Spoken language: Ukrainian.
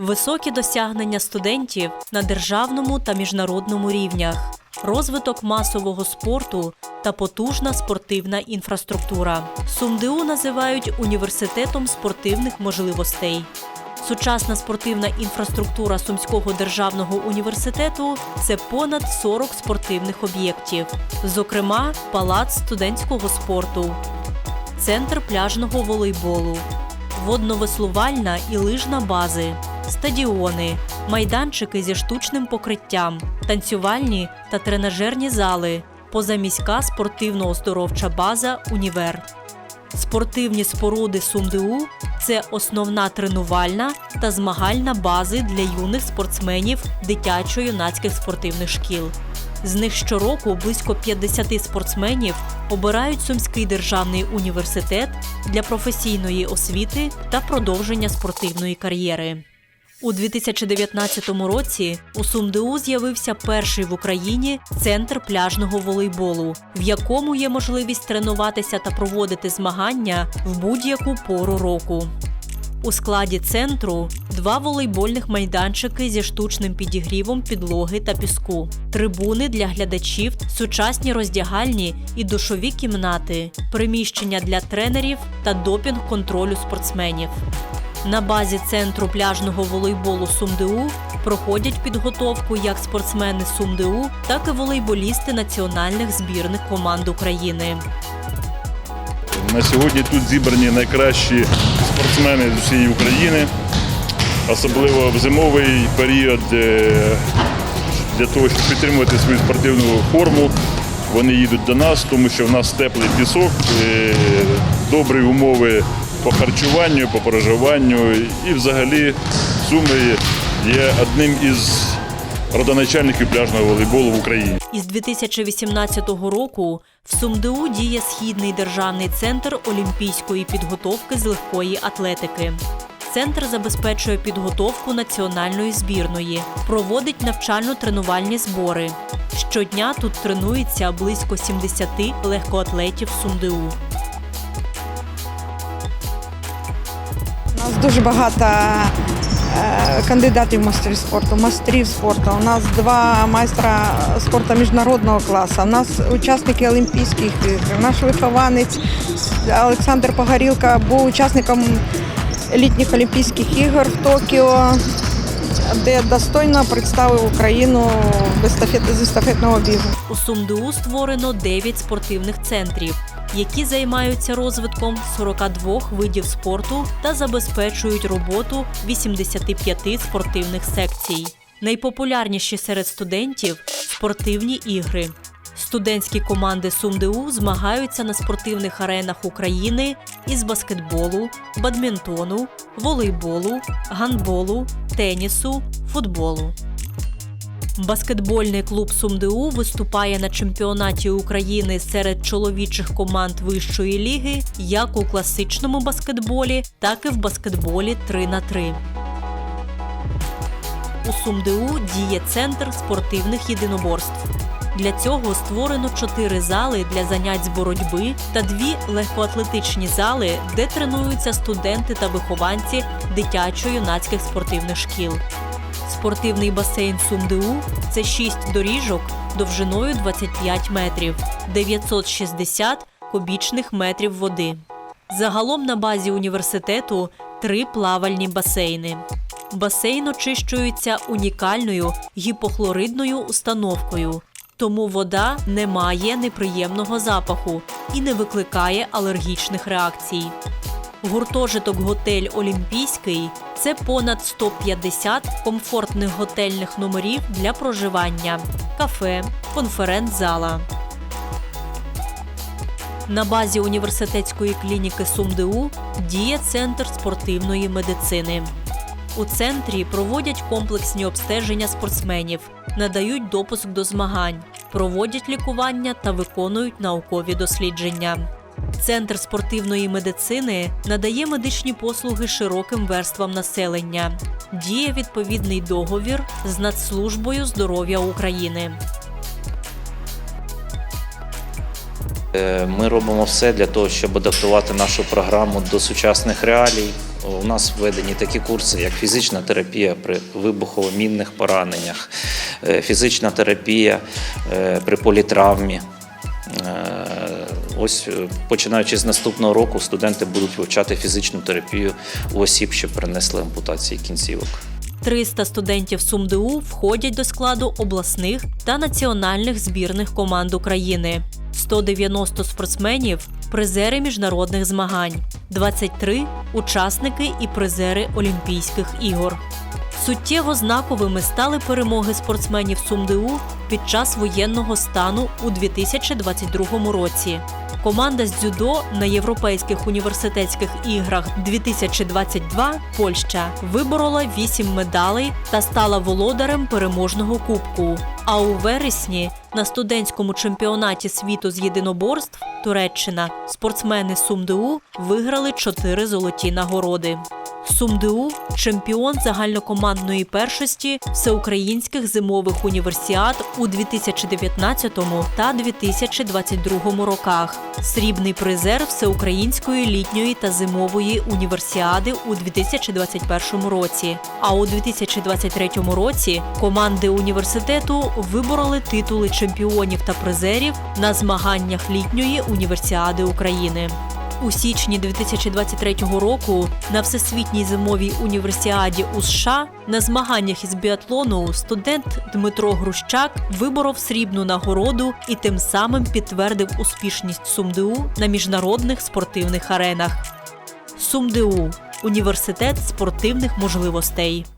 високі досягнення студентів на державному та міжнародному рівнях, розвиток масового спорту та потужна спортивна інфраструктура. СумДУ називають університетом спортивних можливостей. Сучасна спортивна інфраструктура Сумського державного університету це понад 40 спортивних об'єктів, зокрема, палац студентського спорту, центр пляжного волейболу, водновеслувальна і лижна бази, стадіони, майданчики зі штучним покриттям, танцювальні та тренажерні зали, позаміська спортивно-оздоровча база Універ. Спортивні споруди СумДУ це основна тренувальна та змагальна бази для юних спортсменів дитячо-юнацьких спортивних шкіл. З них щороку близько 50 спортсменів обирають Сумський державний університет для професійної освіти та продовження спортивної кар'єри. У 2019 році у СумДУ з'явився перший в Україні центр пляжного волейболу, в якому є можливість тренуватися та проводити змагання в будь-яку пору року. У складі центру два волейбольних майданчики зі штучним підігрівом підлоги та піску, трибуни для глядачів, сучасні роздягальні і душові кімнати, приміщення для тренерів та допінг-контролю спортсменів. На базі центру пляжного волейболу СумДУ проходять підготовку як спортсмени СумДУ, так і волейболісти національних збірних команд України. На сьогодні тут зібрані найкращі спортсмени з усієї України, особливо в зимовий період е, для того, щоб підтримувати свою спортивну форму. Вони їдуть до нас, тому що в нас теплий пісок, е, добрі умови по харчуванню, по проживанню. І взагалі Суми є одним із родоначальників пляжного волейболу в Україні. Із 2018 року в СумДУ діє Східний державний центр олімпійської підготовки з легкої атлетики. Центр забезпечує підготовку національної збірної, проводить навчально-тренувальні збори. Щодня тут тренується близько 70 легкоатлетів СумДУ. Дуже багато е, кандидатів в майстрів спорту, майстрів спорту. У нас два майстра спорту міжнародного класу. У нас учасники Олімпійських ігор. Наш вихованець Олександр Погорілка був учасником літніх Олімпійських ігор в Токіо, де достойно представив Україну з естафетного бігу. У СумДУ створено 9 спортивних центрів, які займаються розвитком 42 видів спорту та забезпечують роботу 85 спортивних секцій. Найпопулярніші серед студентів спортивні ігри. Студентські команди СумДУ змагаються на спортивних аренах України із баскетболу, бадмінтону, волейболу, гандболу, тенісу, футболу. Баскетбольний клуб СумДУ виступає на чемпіонаті України серед чоловічих команд вищої ліги як у класичному баскетболі, так і в баскетболі 3 на 3 У СумДУ діє центр спортивних єдиноборств. Для цього створено чотири зали для занять з боротьби та дві легкоатлетичні зали, де тренуються студенти та вихованці дитячо-юнацьких спортивних шкіл. Спортивний басейн СумДУ це 6 доріжок довжиною 25 метрів, 960 кубічних метрів води. Загалом на базі університету три плавальні басейни. Басейн очищується унікальною гіпохлоридною установкою, тому вода не має неприємного запаху і не викликає алергічних реакцій. Гуртожиток готель Олімпійський це понад 150 комфортних готельних номерів для проживання, кафе, конференц-зала. На базі університетської клініки СумДУ діє центр спортивної медицини. У центрі проводять комплексні обстеження спортсменів, надають допуск до змагань, проводять лікування та виконують наукові дослідження. Центр спортивної медицини надає медичні послуги широким верствам населення. Діє відповідний договір з Нацслужбою здоров'я України. Е, Ми робимо все для того, щоб адаптувати нашу програму до сучасних реалій. У нас введені такі курси, як фізична терапія при вибухово-мінних пораненнях, е, фізична терапія е, при політравмі. Ось е, починаючи з наступного року, студенти будуть вивчати фізичну терапію у осіб, що перенесли ампутації кінцівок. 300 студентів СумДУ входять до складу обласних та національних збірних команд України. 190 спортсменів призери міжнародних змагань, 23 учасники і призери Олімпійських ігор. Суттєво знаковими стали перемоги спортсменів СумДУ під час воєнного стану у 2022 році. Команда з дзюдо на європейських університетських іграх 2022 Польща виборола 8 медалей та стала володарем переможного кубку. А у вересні на студентському чемпіонаті світу з єдиноборств Туреччина спортсмени СумДУ виграли чотири золоті нагороди. СумДУ чемпіон загальнокомандної першості всеукраїнських зимових універсіад у 2019 та 2022 роках. Срібний призер всеукраїнської літньої та зимової універсіади у 2021 році. А у 2023 році команди університету вибороли титули чемпіонів та призерів на змаганнях літньої універсіади України. У січні 2023 року на всесвітній зимовій універсіаді у США на змаганнях із біатлону студент Дмитро Грущак виборов срібну нагороду і тим самим підтвердив успішність СумДУ на міжнародних спортивних аренах. СумДУ університет спортивних можливостей.